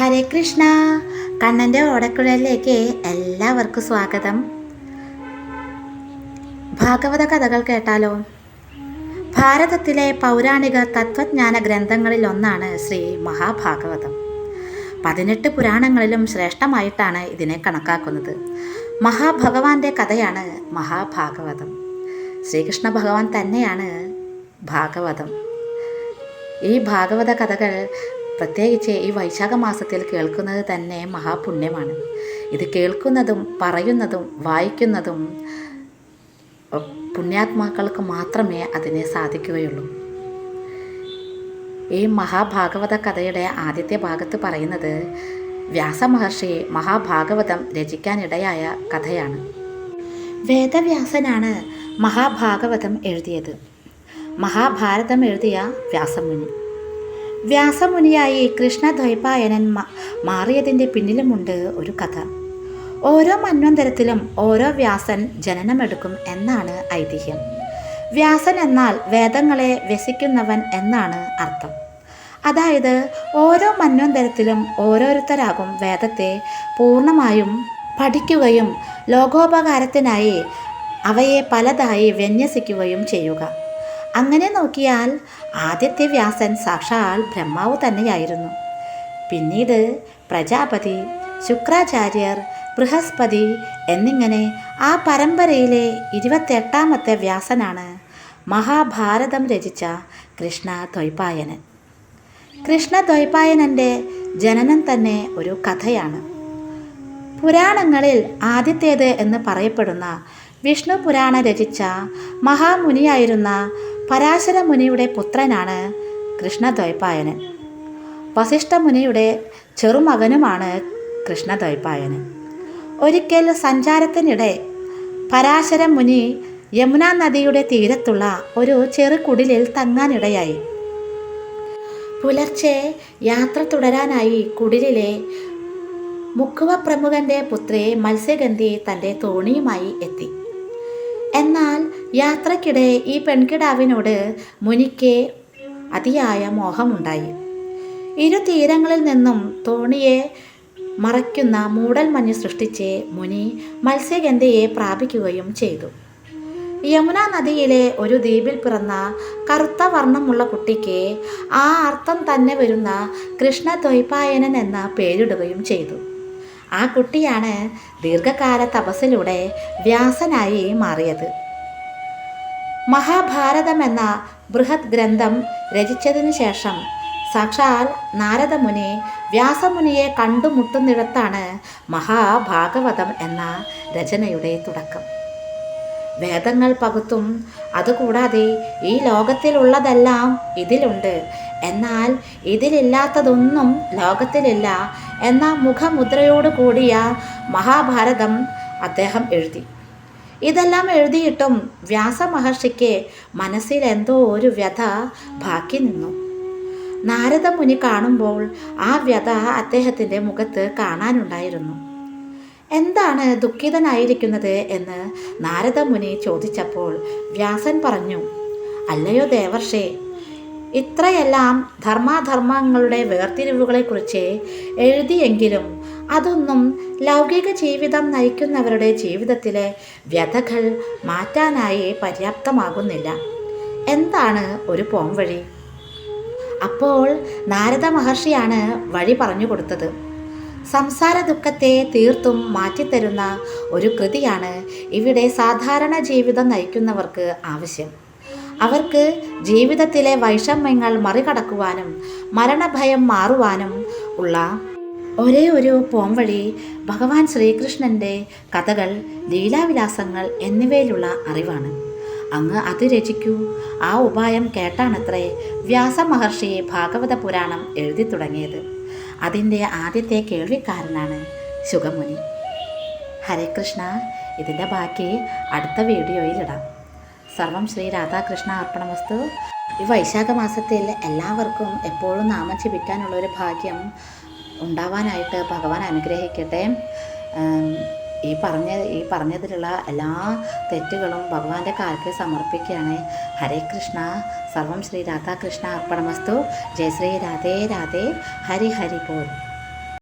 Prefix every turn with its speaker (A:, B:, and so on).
A: ഹരേ കൃഷ്ണ. കണ്ണന്റെ ഓടക്കുഴലിലേക്ക് എല്ലാവർക്കും സ്വാഗതം. ഭാഗവത കഥകൾ കേട്ടാലോ? ഭാരതത്തിലെ പൗരാണിക തത്വജ്ഞാന ഗ്രന്ഥങ്ങളിൽ ഒന്നാണ് ശ്രീ മഹാഭാഗവതം. പതിനെട്ട് പുരാണങ്ങളിലും ശ്രേഷ്ഠമായിട്ടാണ് ഇതിനെ കണക്കാക്കുന്നത്. മഹാഭഗവാന്റെ കഥയാണ് മഹാഭാഗവതം. ശ്രീകൃഷ്ണ ഭഗവാൻ തന്നെയാണ് ഭാഗവതം. ഈ ഭാഗവത കഥകൾ പ്രത്യേകിച്ച് ഈ വൈശാഖ മാസത്തിൽ കേൾക്കുന്നത് തന്നെ മഹാപുണ്യമാണ്. ഇത് കേൾക്കുന്നതും പറയുന്നതും വായിക്കുന്നതും പുണ്യാത്മാക്കൾക്ക് മാത്രമേ അതിനെ സാധിക്കുകയുള്ളൂ. ഈ മഹാഭാഗവത കഥയുടെ ആദ്യത്തെ ഭാഗത്ത് പറയുന്നത് വ്യാസമഹർഷി മഹാഭാഗവതം രചിക്കാനിടയായ കഥയാണ്. വേദവ്യാസനാണ് മഹാഭാഗവതം എഴുതിയത്. മഹാഭാരതം എഴുതിയ വ്യാസമുനി വ്യാസമുനിയായി കൃഷ്ണദ്വൈപായനൻ മാറിയതിന്റെ പിന്നിലുമുണ്ട് ഒരു കഥ. ഓരോ മന്വന്തരത്തിലും ഓരോ വ്യാസൻ ജനനമെടുക്കും എന്നാണ് ഐതിഹ്യം. വ്യാസൻ എന്നാൽ വേദങ്ങളെ വ്യസിക്കുന്നവൻ എന്നാണ് അർത്ഥം. അതായത് ഓരോ മന്വന്തരത്തിലും ഓരോരുത്തരാകും വേദത്തെ പൂർണമായും പഠിക്കുകയും ലോകോപകാരത്തിനായി അവയെ പലതായി വിന്യസിക്കുകയും ചെയ്യുക. അങ്ങനെ നോക്കിയാൽ ആദ്യത്തെ വ്യാസൻ സാക്ഷാൽ ബ്രഹ്മാവ് തന്നെയായിരുന്നു. പിന്നീട് പ്രജാപതി ശുക്രാചാര്യർ ബൃഹസ്പതി എന്നിങ്ങനെ ആ പരമ്പരയിലെ ഇരുപത്തെട്ടാമത്തെ വ്യാസനാണ് മഹാഭാരതം രചിച്ച കൃഷ്ണ ദ്വൈപായനൻ. കൃഷ്ണ ദ്വൈപായനന്റെ ജനനം തന്നെ ഒരു കഥയാണ്. പുരാണങ്ങളിൽ ആദ്യത്തേത് എന്ന് പറയപ്പെടുന്ന വിഷ്ണു പുരാണ രചിച്ച മഹാമുനിയായിരുന്ന പരാശര മുനിയുടെ പുത്രനാണ് കൃഷ്ണദ്വൈപായനൻ. വസിഷ്ഠ മുനിയുടെ ചെറുമകനുമാണ് കൃഷ്ണദ്വൈപായനൻ. ഒരിക്കൽ സഞ്ചാരത്തിനിടെ പരാശര മുനി യമുന നദിയുടെ തീരത്തുള്ള ഒരു ചെറു കുടിലിൽ തങ്ങാനിടയായി. പുലർച്ചെ യാത്ര തുടരാനായി കുടിലിലെ മുക്കുവ പ്രമുഖന്റെ പുത്രി മത്സ്യഗന്ധി തന്റെ തോണിയുമായി എത്തി. എന്നാൽ യാത്രക്കിടെ ഈ പെൺകിടാവിനോട് മുനിക്ക് അതിയായ മോഹമുണ്ടായി. ഇരു തീരങ്ങളിൽ നിന്നും തോണിയെ മറയ്ക്കുന്ന മൂടൽമഞ്ഞ് സൃഷ്ടിച്ച് മുനി മത്സ്യഗന്ധയെ പ്രാപിക്കുകയും ചെയ്തു. യമുന നദിയിലെ ഒരു ദ്വീപിൽ പിറന്ന കറുത്ത വർണമുള്ള കുട്ടിക്ക് ആ അർത്ഥം തന്നെ വരുന്ന കൃഷ്ണദ്വൈപായനൻ എന്ന പേരിടുകയും ചെയ്തു. ആ കുട്ടിയാണ് ദീർഘകാല തപസ്സിലൂടെ വ്യാസനായി മാറിയത്. മഹാഭാരതം എന്ന ബൃഹത് ഗ്രന്ഥം രചിച്ചതിനു ശേഷം സാക്ഷാൽ നാരദമുനി വ്യാസമുനിയെ കണ്ടുമുട്ടുന്നിടത്താണ് മഹാഭാഗവതം എന്ന രചനയുടെ തുടക്കം. വേദങ്ങൾ പകുത്തും അതുകൂടാതെ ഈ ലോകത്തിലുള്ളതെല്ലാം ഇതിലുണ്ട്. എന്നാൽ ഇതിലില്ലാത്തതൊന്നും ലോകത്തിലില്ല എന്ന മുഖമുദ്രയോട് കൂടിയ മഹാഭാരതം അദ്ദേഹം എഴുതി. ഇതെല്ലാം എഴുതിയിട്ടും വ്യാസമഹർഷിക്ക് മനസ്സിൽ എന്തോ ഒരു വ്യഥ ബാക്കി നിന്നു. നാരദ മുനി കാണുമ്പോൾ ആ വ്യഥ അദ്ദേഹത്തിന്റെ മുഖത്ത് കാണാനുണ്ടായിരുന്നു. എന്താണ് ദുഃഖിതനായിരിക്കുന്നത് എന്ന് നാരദ മുനി ചോദിച്ചപ്പോൾ വ്യാസൻ പറഞ്ഞു അല്ലയോ ദേവർഷേ ഇത്രയെല്ലാം ധർമാധർമ്മങ്ങളുടെ വേർതിരിവുകളെക്കുറിച്ച് എഴുതിയെങ്കിലും അതൊന്നും ലൗകിക ജീവിതം നയിക്കുന്നവരുടെ ജീവിതത്തിലെ വ്യഥകൾ മാറ്റാനായി പര്യാപ്തമാകുന്നില്ല. എന്താണ് ഒരു പോംവഴി? അപ്പോൾ നാരദ മഹർഷിയാണ് വഴി പറഞ്ഞു കൊടുത്തത്. സംസാര ദുഃഖത്തെ തീർത്തും മാറ്റിത്തരുന്ന ഒരു കൃതിയാണ് ഇവിടെ സാധാരണ ജീവിതം നയിക്കുന്നവർക്ക് ആവശ്യം. അവർക്ക് ജീവിതത്തിലെ വൈഷമ്യങ്ങൾ മറികടക്കുവാനും മരണഭയം മാറുവാനും ഉള്ള ഒരേ ഒരു പോംവഴി ഭഗവാൻ ശ്രീകൃഷ്ണന്റെ കഥകൾ ലീലാവിലാസങ്ങൾ എന്നിവയിലുള്ള അറിവാണ്. അങ്ങ് അത് രചിക്കൂ ആ ഉപായം കേട്ടാണത്രേ വ്യാസമഹർഷി ഭാഗവത പുരാണം എഴുതി തുടങ്ങിയത്. അതിന്റെ ആദ്യത്തെ കേൾവിക്കാരനാണ് ശുഗമുനി ഹരേ കൃഷ്ണ. ഇതിന്റെ ബാക്കി അടുത്ത വീഡിയോയിലിടാം സർവം ശ്രീ രാധാകൃഷ്ണ അർപ്പണമസ്തു. ഈ വൈശാഖ മാസത്തിൽ എല്ലാവർക്കും എപ്പോഴും നാമം ജപിക്കാനുള്ള ഒരു ഭാഗ്യം ഉണ്ടാവാനായിട്ട് ഭഗവാൻ അനുഗ്രഹിക്കട്ടെ. ഈ പറഞ്ഞ ഈ പറഞ്ഞതിലുള്ള എല്ലാ തെറ്റുകളും ഭഗവാന്റെ കാൽക്ക് സമർപ്പിക്കുകയാണ്. ഹരേ കൃഷ്ണ. സർവം ശ്രീ രാധാകൃഷ്ണ. അർപ്പണമസ്തു. ജയ ശ്രീ രാധേ രാധേ. ഹരി ഹരി ബോൽ